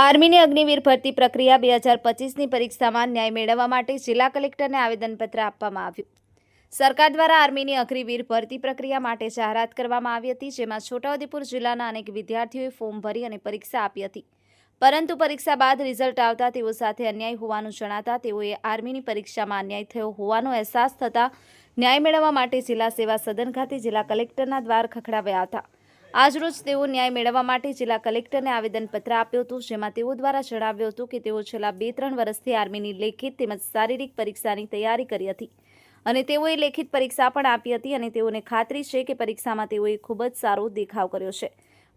આર્મીની અગ્નિવીર ભરતી પ્રક્રિયા બે હજાર પચીસની પરીક્ષામાં ન્યાય મેળવવા માટે જિલ્લા કલેક્ટરને આવેદનપત્ર આપવામાં આવ્યું. સરકાર દ્વારા આર્મીની અગ્નિવીર ભરતી પ્રક્રિયા માટે જાહેરાત કરવામાં આવી હતી, જેમાં છોટાઉદેપુર જિલ્લાના અનેક વિદ્યાર્થીઓએ ફોર્મ ભરી અને પરીક્ષા આપી હતી. પરંતુ પરીક્ષા બાદ રિઝલ્ટ આવતા તેઓ સાથે અન્યાય હોવાનું જણાતા તેઓએ આર્મીની પરીક્ષામાં અન્યાય થયો હોવાનો અહેસાસ થતાં ન્યાય મેળવવા માટે જિલ્લા સેવા સદન ખાતે જિલ્લા કલેક્ટરના દ્વાર ખખડાવ્યા હતા. આજરોજ તેઓ ન્યાય મેળવવા માટે જિલ્લા કલેક્ટરને આવેદનપત્ર આપ્યું હતું, જેમાં તેઓ દ્વારા જણાવ્યું હતું કે તેઓ છેલ્લા બે ત્રણ વર્ષથી આર્મીની લેખિત તેમજ શારીરિક પરીક્ષાની તૈયારી કરી હતી. અને તેઓએ લેખિત પરીક્ષા પણ આપી હતી અને તેઓને ખાતરી છે કે પરીક્ષામાં તેઓએ ખૂબ જ સારો દેખાવ કર્યો છે.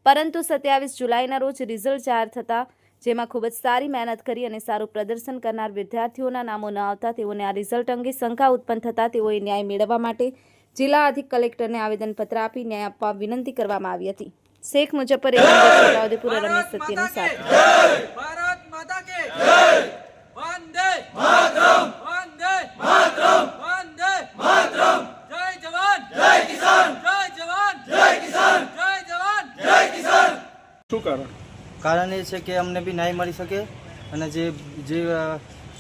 પરંતુ સત્યાવીસ જુલાઈના રોજ રિઝલ્ટ જાહેર થતાં, જેમાં ખૂબ જ સારી મહેનત કરી અને સારું પ્રદર્શન કરનાર વિદ્યાર્થીઓના નામો ન આવતા તેઓને આ રિઝલ્ટ અંગે શંકા ઉત્પન્ન થતાં તેઓએ ન્યાય મેળવવા માટે જિલ્લા અધિક કલેક્ટરને આવેદનપત્ર આપી ન્યાય આપવા વિનંતી કરવામાં આવી હતી. શેખ મુજફ્ફર છોટાઉદેપુર રમેશ સત્યની સાથે. ભારત માતા કે વંદે માતરમ! વંદે માતરમ! વંદે માતરમ! જય જવાન! જય કિસાન! જય જવાન! જય કિસાન! જય જવાન! જય કિસાન! શું કારણ? કારણ એ છે કે અમને બી ન્યાય મળી શકે અને જે જે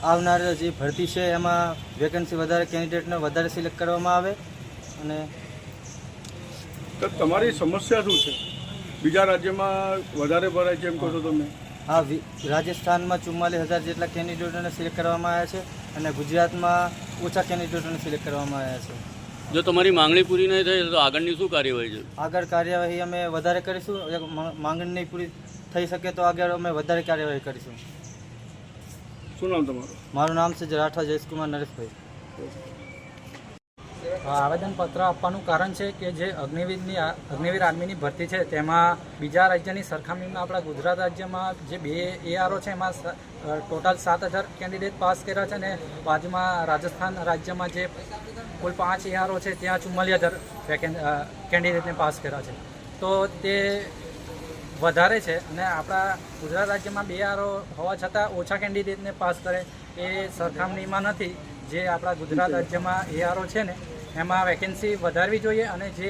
આવનાર જે ભરતી છે એમાં વેકન્સી વધારે કેન્ડિડેટને વધારે સિલેક્ટ કરવામાં આવે. અને તો તમારી સમસ્યા શું છે? બીજા રાજ્યમાં વધારે ભરાય છે એમ કહો છો તમે? હા વિ- રાજસ્થાનમાં ચુમ્માલીસ હજાર જેટલા કેન્ડિડેટોને સિલેક્ટ કરવામાં આવ્યા છે અને ગુજરાતમાં ઓછા કેન્ડિડેટોને સિલેક્ટ કરવામાં આવ્યા છે. જો તમારી માંગણી પૂરી નહીં થાય તો આગળની શું કાર્યવાહી છે? આગળ કાર્યવાહી અમે વધારે કરીશું. માંગણી નહીં પૂરી થઈ શકે તો આગળ અમે વધારે કાર્યવાહી કરીશું. શું નામ તમારું? મારું નામ છે રાઠવા જયેશકુમાર નરેશભાઈ. આવેદનપત્ર આપવાનું કારણ છે કે જે અગ્નિવીરની અગ્નિવીર આર્મીની ભરતી છે, તેમાં બીજા રાજ્યની સરખામણીમાં આપણા ગુજરાત રાજ્યમાં જે બે એઆરઓ છે, એમાં ટોટલ સાત હજાર કેન્ડિડેટ પાસ કર્યા છે અને બાજુમાં રાજસ્થાન રાજ્યમાં જે કુલ પાંચ એઆરઓ છે, ત્યાં ચુમ્માલી હજાર કેન્ડિડેટને પાસ કર્યા છે. તો તે વધારે છે અને આપણા ગુજરાત રાજ્યમાં બે આરો હોવા છતાં ઓછા કેન્ડિડેટને પાસ કરે એ સરખામણીમાં નથી. જે આપણા ગુજરાત રાજ્યમાં એઆરઓ છે ને એમાં વેકેન્સી વધારવી જોઈએ અને જે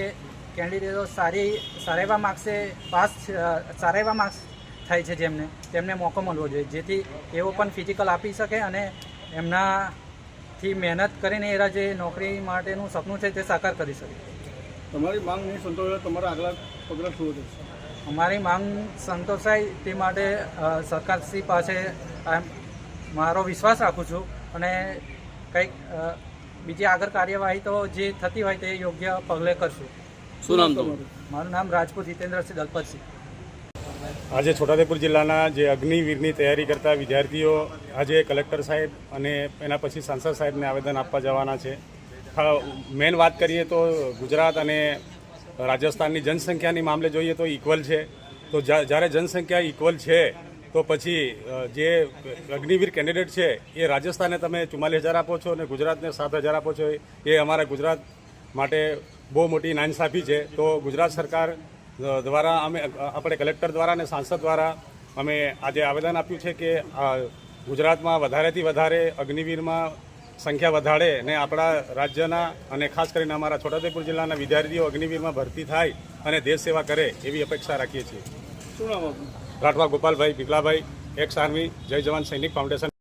કેન્ડિડેટો સારી સારા એવા માર્ક્સે પાસ સારા એવા માર્ક્સ થાય છે જેમને તેમને મોકો મળવો જોઈએ. જેથી એઓ પણ ફિઝિકલ આપી શકે અને એમનાથી મહેનત કરીને એરા જે નોકરી માટેનું સપનું છે તે સાકાર કરી શકે. તમારી માંગ નહીં સંતોષાય તમારા આગલા પગલાં શું થશે અમારી માંગ સંતોષાય તે માટે સરકારશ્રી પાસે મારો વિશ્વાસ રાખું છું અને કંઈક બીજી આગળ કાર્યવાહી તો જે થતી હોય તે યોગ્ય પગલે કરશું. શું નામ તમારું? મારું નામ રાજપૂત હિતેન્દ્રસિંહ દલપતસિંહ. આજે છોટાઉદેપુર જિલ્લાના જે અગ્નિવીરની તૈયારી કરતા વિદ્યાર્થીઓ આજે કલેક્ટર સાહેબ અને એના પછી સાંસદ સાહેબને આવેદન આપવા જવાના છે. મેન વાત કરીએ તો ગુજરાત અને રાજસ્થાનની જનસંખ્યાની મામલે જોઈએ તો ઇક્વલ છે. તો જ્યારે જનસંખ્યા ઇક્વલ છે તો પછી જે અગ્નિવીર કેન્ડિડેટ છે, એ રાજસ્થાને તમે ચુમ્માલીસ હજાર આપો છો અને ગુજરાતને સાત હજાર આપો છો, એ અમારા ગુજરાત માટે બહુ મોટી નાઇન્સાફી છે. તો ગુજરાત સરકાર દ્વારા અમે આપણે કલેક્ટર દ્વારા અને સાંસદ દ્વારા અમે આજે આવેદન આપ્યું છે કે ગુજરાતમાં વધારેથી વધારે અગ્નિવીરમાં સંખ્યા વધારે ને આપણા રાજ્યના અને ખાસ કરીને અમારા છોટાઉદેપુર જિલ્લાના વિદ્યાર્થીઓ અગ્નિવીરમાં ભરતી થાય અને દેશ સેવા કરે એવી અપેક્ષા રાખીએ છીએ. શું નામ રાઠવા ગોપાલભાઈ પીપલાભાઈ એક્સ આર્મી જય જવાન સૈનિક ફાઉન્ડેશન